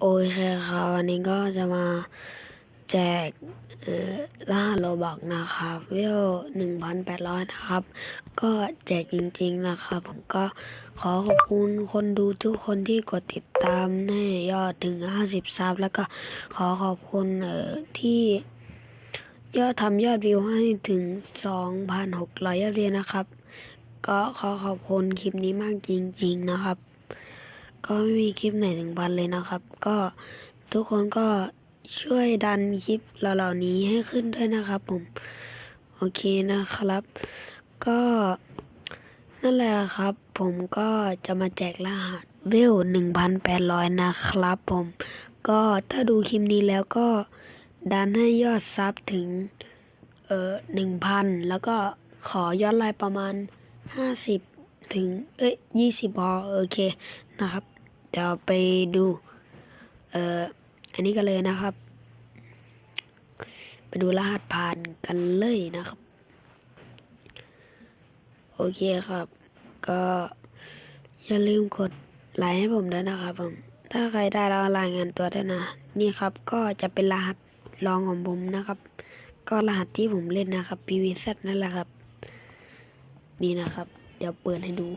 โอเคครับวันนี้ก็จะมาแจกเอ่อรหัสโลบอกนะครับเวลหนึ่งพันแปดร้อยนะครับ ก็แจกจริงๆนะครับ ผมก็ขอขอบคุณคนดูทุกคนที่กดติดตามให้ยอดถึงห้าสิบซับแล้วก็ขอขอบคุณเอ่อที่ยอดทำยอดวิวให้ถึงสองพันหกร้อยยอดวิวนะครับ ก็ขอขอบคุณคลิปนี้มากจริง ๆนะครับ ก็ไม่มีคลิปไหนถึงพันเลยนะครับ ก็ทุกคนก็ช่วยดันคลิปเหล่านี้ให้ขึ้นด้วยนะครับ ผม โอเคนะครับ ก็นั่นแหละครับ ผมก็จะมาแจกรหัสเวลหนึ่งพันแปดร้อยนะครับ ผม ก็ถ้าดูคลิปนี้แล้วก็ดันให้ยอดซับถึงเอ่อหนึ่งพันแล้วก็ขอยอดไลค์ประมาณห้าสิบถึงเอ้ยยี่สิบพอโอเคนะครับ เดี๋ยวไปดูเอ่ออันนี้กันเลยนะครับ ไปดูรหัสผ่านกันเลยนะครับ โอเคครับ ก็อย่าลืมกดไลค์ให้ผมด้วยนะครับผมถ้าใครได้แล้วรายงานตัวด้วยนะ นี่ครับก็จะเป็นรหัสรองของผมนะครับ ก็รหัสที่ผมเล่นนะครับ PVZ นั่นแหละครับ นี่นะครับ เดี๋ยวเปิดให้ดู